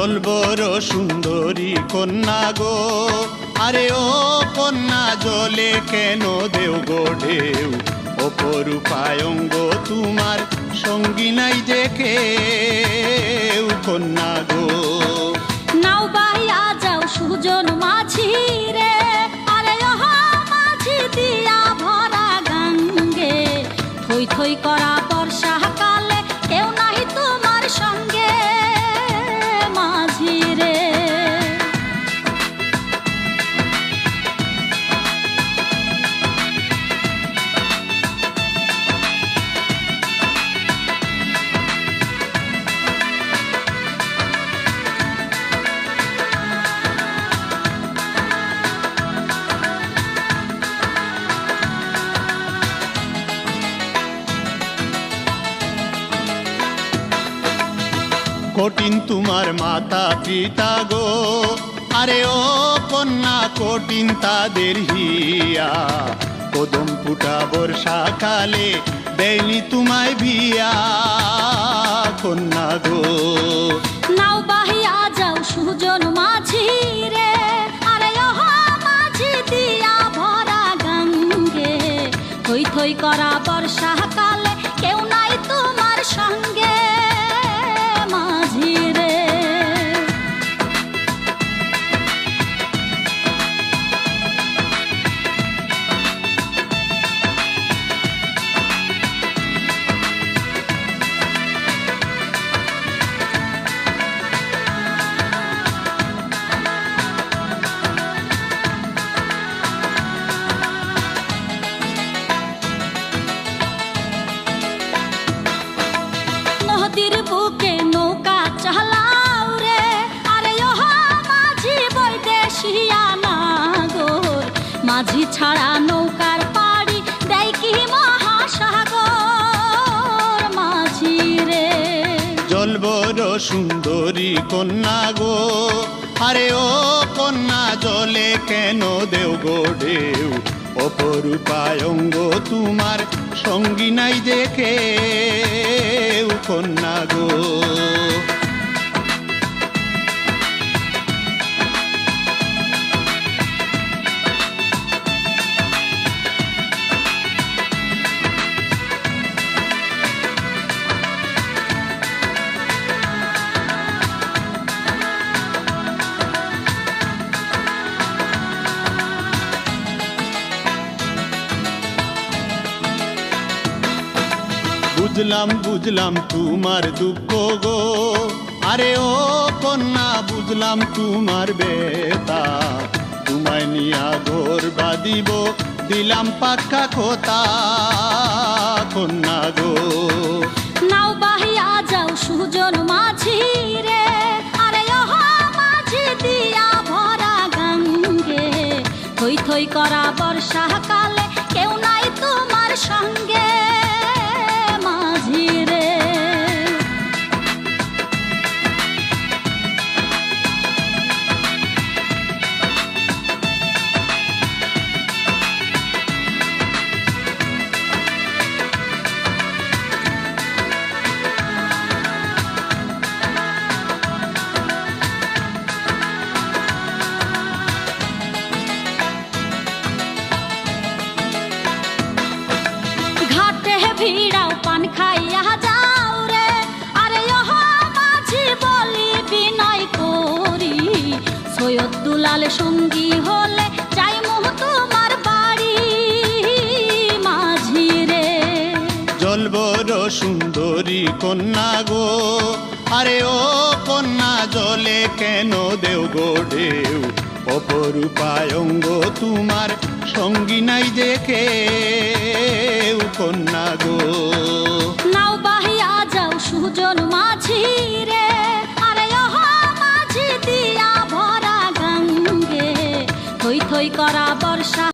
জলবর সুন্দরী কন্যা গো। আরে ও কন্যা জলে কেন দেও গো ঢেউ? অপরূপায়ঙ্গ তোমার সঙ্গী নাই যে কেউ কন্যা গো। নাও বাহিয়া যাও সুজন মাঝি রে। আরে ওহ মাঝি দিয়া ভরা গঙ্গে। থই থই করা কঠিন তোমার মাতা পিতা গো। আরে ও কন্যা, কঠিন তাদের হিয়া। কদম ফুটা বর্ষাকালে দেয়নি তোমায় ভিয়া কন্যা গো। নাও বাহিয়া যাও সুজন মাঝি রে। আরে ওহ মাঝি দিয়া ভরা গঙ্গে। থই থই করা মাঝি ছাড়া নৌকার পাড়ি দেয় কি মহাসাগর মাঝি রে? জলবর সুন্দরী কন্যা গো। আরে ও কন্যা জলে কেন দেও গো ঢেউ? অপরূপায়ঙ্গ তোমার সঙ্গী নাই কেউ কন্যা গো। বুঝলাম বুঝলাম তোমার দুঃখ গো। আরে ও কন্যা, বুঝলাম তোমার বেতা তোমায় নিয়া ঘোর বাদিব দিলাম পাক্কা খোতা। কন্যা গো। নাও বাহিয়া যাও সুজন মাঝি রে। আরে ওহ, মাঝি দিয়া ভরা গঙ্গে। থই থই করা বর্ষা কালে কেউ নাই তোমার সঙ্গে। ভিড়াও পান খাইয়া যাও রে। আরে ওহ, মাঝি বলি বিনয় করি। সৈয়দ দুলাল সঙ্গী হলে যাই মোহ তোমার বাড়ি, মাঝি রে। জলবর সুন্দরী কন্যা গো। আরে ও কন্যা জলে কেন দেও গো ঢেউ অপরূপায়ঙ্গ তোমার। সঙ্গী নাই দেখে কন্যা গো। নাও বাহিয়া যাও সুজন মাঝি রে আরে মাঝি দিয়া ভরা গঙ্গে। থই থই করা বর্ষা